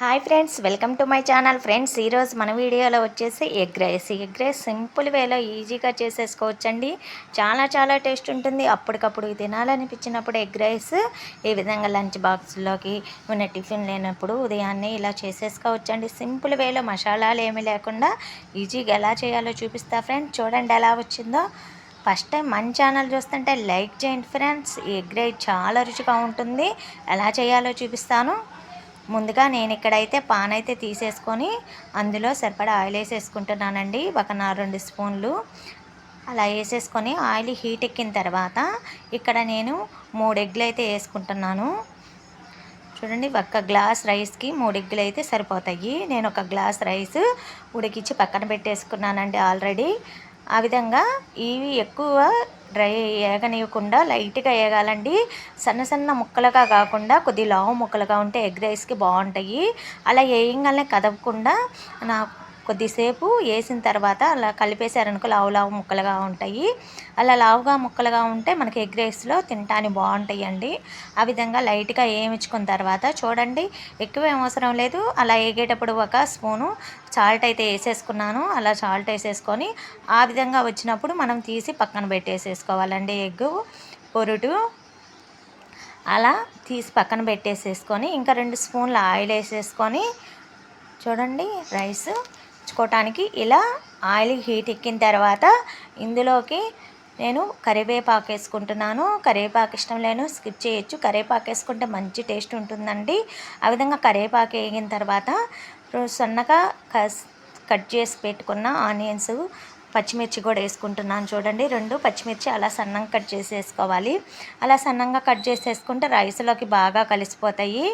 Hi friends welcome to my channel. Friends ఈరోజు మన వీడియోలో వచ్చేసి egg rice. Egg rice simple వేలో ఈజీగా చేసేసుకోవచ్చండి. చాలా చాలా టేస్ట్ ఉంటుంది. అప్పటికప్పుడు తినాలనిపించినప్పుడు ఎగ్ రైస్ ఈ విధంగా లంచ్ బాక్స్లోకి ఉన్న టిఫిన్ లేనప్పుడు ఉదయాన్నే ఇలా చేసేసుకోవచ్చండి. సింపుల్ వేలో మసాలాలు ఏమీ లేకుండా ఈజీగా ఎలా చేయాలో చూపిస్తా ఫ్రెండ్స్. చూడండి ఎలా వచ్చిందో. ఫస్ట్ టైం మన ఛానల్ చూస్తుంటే లైక్ చేయండి ఫ్రెండ్స్. ఎగ్ రైస్ చాలా రుచిగా ఉంటుంది. ఎలా చేయాలో చూపిస్తాను. ముందుగా నేను ఇక్కడైతే పాన్ అయితే తీసేసుకొని అందులో సరిపడా ఆయిల్ వేసేసుకుంటున్నానండి. ఒక నా రెండు స్పూన్లు. అలా వేసేసుకొని ఆయిల్ హీట్ ఎక్కిన తర్వాత ఇక్కడ నేను మూడు ఎగ్గులు అయితే వేసుకుంటున్నాను. చూడండి ఒక గ్లాస్ రైస్కి మూడు ఎగ్గులు అయితే సరిపోతాయి. నేను ఒక గ్లాస్ రైస్ ఉడికిచ్చి పక్కన పెట్టేసుకున్నానండి ఆల్రెడీ. ఆ విధంగా ఇవి ఎక్కువ డ్రై ఏగనివ్వకుండా లైట్గా వేగాలండి సన్న సన్న ముక్కలుగా కాకుండా కొద్ది లావు ముక్కలుగా ఉంటే ఎగ్ రైస్కి బాగుంటాయి అలా వేయంగానే కదపకుండా నా కొద్దిసేపు వేసిన తర్వాత అలా కలిపేసారనుకో లావు లావు ముక్కలుగా ఉంటాయి. అలా లావుగా ముక్కలుగా ఉంటే మనకి ఎగ్ రైస్లో తింటానికి బాగుంటాయి అండి ఆ విధంగా లైట్గా వేయించుకున్న తర్వాత చూడండి ఎక్కువ ఏం అవసరం లేదు. అలా వేగేటప్పుడు ఒక స్పూను సాల్ట్ అయితే వేసేసుకున్నాను. అలా సాల్ట్ వేసేసుకొని ఆ విధంగా వచ్చినప్పుడు మనం తీసి పక్కన పెట్టేసేసుకోవాలండి ఎగ్ పొరుటు. అలా తీసి పక్కన పెట్టేసేసుకొని ఇంకా రెండు స్పూన్లు ఆయిల్ వేసేసుకొని చూడండి రైస్ ఉంచుకోవటానికి ఇలా ఆయిల్ హీట్ ఎక్కిన తర్వాత ఇందులోకి నేను కరివేపాకు వేసుకుంటున్నాను. కరివేపాకు ఇష్టం లేను స్కిప్ చేయొచ్చు. కరివేపాకు వేసుకుంటే మంచి టేస్ట్ ఉంటుందండి. ఆ విధంగా కరివేపాకు వేగిన తర్వాత సన్నగా కట్ చేసి పెట్టుకున్న ఆనియన్స్ పచ్చిమిర్చి కూడా వేసుకుంటున్నాను చూడండి. రెండు పచ్చిమిర్చి అలా సన్నంగా కట్ చేసి వేసుకోవాలి అలా సన్నంగా కట్ చేసి వేసుకుంటే రైస్లోకి బాగా కలిసిపోతాయి.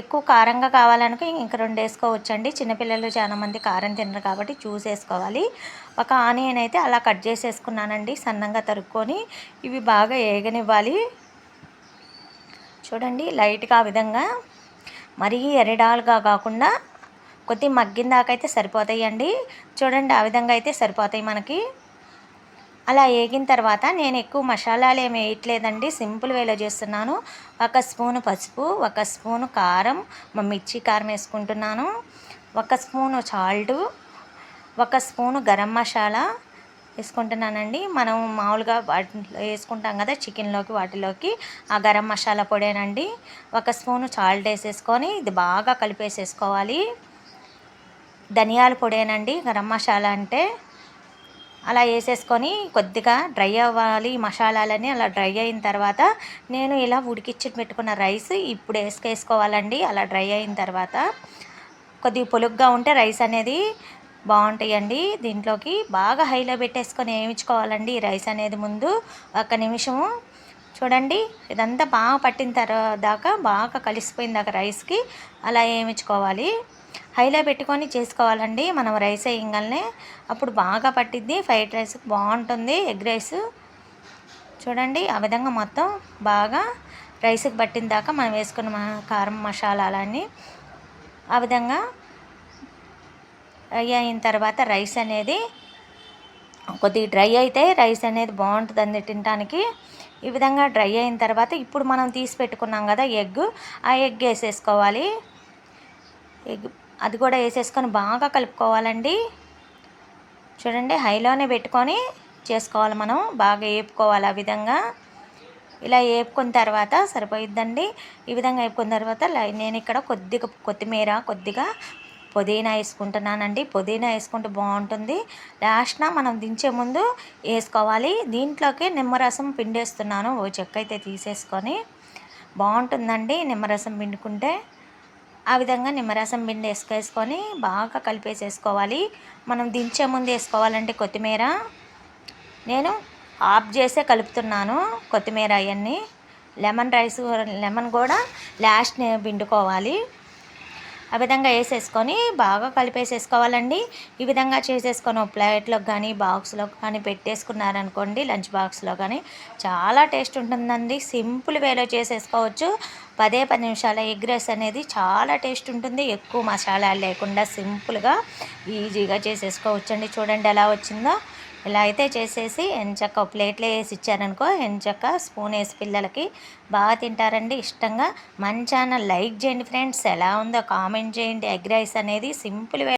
ఎక్కువ కారంగా కావాలనుకో ఇంక రెండు వేసుకోవచ్చండి. చిన్నపిల్లలు చాలామంది కారం తినరు కాబట్టి చూస్ వేసుకోవాలి ఒక ఆనియన్ అయితే అలా కట్ చేసేసుకున్నానండి సన్నంగా తరుక్కొని. ఇవి బాగా ఏగనివ్వాలి. చూడండి లైట్గా ఆ విధంగా మరీ ఎరడాలుగా కాకుండా కొద్ది మగ్గిన దాకా అయితే సరిపోతాయండి. చూడండి ఆ విధంగా అయితే సరిపోతాయి మనకి. అలా వేగిన తర్వాత నేను ఎక్కువ మసాలాలు ఏమి వేయట్లేదండి. సింపుల్ వేలో చేస్తున్నాను. ఒక స్పూను పసుపు ఒక స్పూను కారం మిర్చి కారం వేసుకుంటున్నాను. ఒక స్పూను సాల్ట్ ఒక స్పూను గరం మసాలా వేసుకుంటున్నానండి. మనం మామూలుగా వాటిలో వేసుకుంటాం కదా చికెన్లోకి వాటిలోకి ఆ గరం మసాలా పొడేనండి. ఒక స్పూను సాల్ట్ వేసేసుకొని ఇది బాగా కలిపేసేసుకోవాలి. ధనియాల పొడేనండి. గరం మసాలా అంటే అలా వేసేసుకొని కొద్దిగా డ్రై అవ్వాలి మసాలాలని అలా డ్రై అయిన తర్వాత నేను ఇలా ఉడికిచ్చి పెట్టుకున్న రైస్ ఇప్పుడు వేసుకేసుకోవాలండి అలా డ్రై అయిన తర్వాత కొద్దిగా పొలుగ్గా ఉంటే రైస్ అనేది బాగుంటాయండి. దీంట్లోకి బాగా హైలో పెట్టేసుకొని వేయించుకోవాలండి రైస్ అనేది ముందు. ఒక నిమిషము చూడండి ఇదంతా బాగా పట్టిన తర్వాత దాకా బాగా కలిసిపోయిన దాకా రైస్కి అలా వేయించుకోవాలి. హైలో పెట్టుకొని చేసుకోవాలండి. మనం రైస్ వేయగానే అప్పుడు బాగా పట్టిద్ది. ఫ్రైడ్ రైస్ బాగుంటుంది. ఎగ్ రైస్ చూడండి ఆ విధంగా మొత్తం బాగా రైస్కి పట్టిన దాకా మనం వేసుకున్న కారం మసాలాలన్నీ ఆ విధంగా ఫ్రై అయిన తర్వాత రైస్ అనేది కొద్దిగా డ్రై అయితే రైస్ అనేది బాగుంటుంది తినడానికి ఈ విధంగా డ్రై అయిన తర్వాత ఇప్పుడు మనం తీసి పెట్టుకున్నాం కదా ఎగ్ ఆ ఎగ్ వేసేసుకోవాలి. ఎగ్ అది కూడా వేసేసుకొని బాగా కలుపుకోవాలండి. చూడండి హైలోనే పెట్టుకొని చేసుకోవాలి మనం. బాగా వేపుకోవాలి ఆ విధంగా. ఇలా వేపుకున్న తర్వాత సరిపోయిద్దండి. ఈ విధంగా వేపుకున్న తర్వాత నేను ఇక్కడ కొద్దిగా కొత్తిమీర కొద్దిగా పుదీనా వేసుకుంటున్నానండి. పుదీనా వేసుకుంటే బాగుంటుంది. లాస్ట్న మనం దించే ముందు వేసుకోవాలి. దీంట్లోకి నిమ్మరసం పిండేస్తున్నాను. ఓ చెక్క అయితే తీసేసుకొని. బాగుంటుందండి నిమ్మరసం పిండుకుంటే. ఆ విధంగా నిమ్మరసం బిండి వేసుకేసుకొని బాగా కలిపేసేసుకోవాలి. మనం దించే ముందు వేసుకోవాలంటే కొత్తిమీర. నేను ఆఫ్ చేసే కలుపుతున్నాను కొత్తిమీర అవన్నీ. లెమన్ రైస్ లెమన్ కూడా లాస్ట్ పిండుకోవాలి. ఆ విధంగా వేసేసుకొని బాగా కలిపేసేసుకోవాలండి. ఈ విధంగా చేసేసుకొని ప్లేట్లో కానీ బాక్స్లో కానీ పెట్టేసుకున్నారనుకోండి లంచ్ బాక్స్లో కానీ చాలా టేస్ట్ ఉంటుందండి. సింపుల్ వేలో చేసేసుకోవచ్చు. పదే పది నిమిషాల ఎగ్ రైస్ అనేది చాలా టేస్ట్ ఉంటుంది. ఎక్కువ మసాలా లేకుండా సింపుల్గా ఈజీగా చేసేసుకోవచ్చండి. చూడండి ఎలా వచ్చిందో. ఇలా అయితే చేసేసి ఎంచక్క ప్లేట్లో వేసి ఇచ్చారనుకో ఎంచక్క స్పూన్ వేసి పిల్లలకి బాగా తింటారండి. ఇష్టంగా మన ఛానల్ లైక్ చేయండి ఫ్రెండ్స్. ఎలా ఉందో కామెంట్ చేయండి. ఎగ్ రైస్ అనేది సింపుల్